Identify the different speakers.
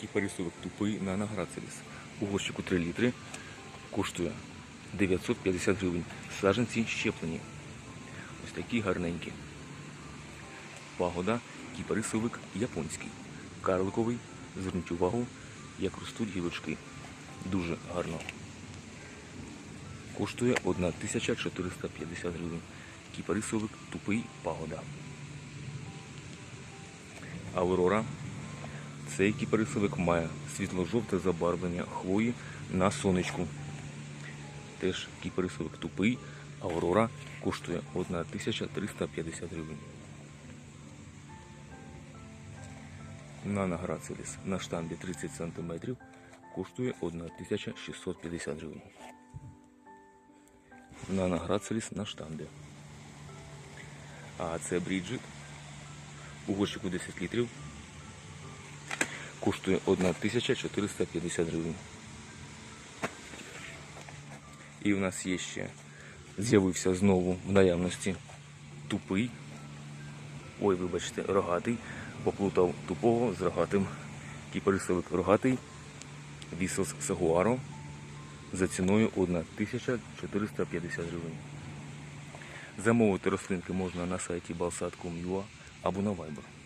Speaker 1: Кіпарісовик тупий на награцеліс. У горщику 3 літри коштує 950 гривень. Саженці щеплені. Ось такі гарненькі. Пагода, кіпарисовик японський. Карликовий. Зверніть увагу, як ростуть гілочки. Дуже гарно. Коштує 1450 гривень. Кіпарисовик тупий пагода. Аврора. Цей кіпарисовик має світло-жовте забарвлення хвої на сонечку. Теж кіпарисовик тупий. Аврора коштує 1350 гривень. Нано Грацеліс на штамбі 30 см коштує 1650 гривень. Нано Грацеліс на штамбі. А це Бріджит у горщику 10 літрів коштує 1450 гривень. І в нас є ще з'явився знову в наявності тупий. Ой, вибачте, рогатий. Поплутав тупого з рогатим. Кіпарисовик рогатий. Вісос Сагуаро за ціною 1450 гривень. Замовити рослинки можна на сайті balsat.com.ua або на Viber.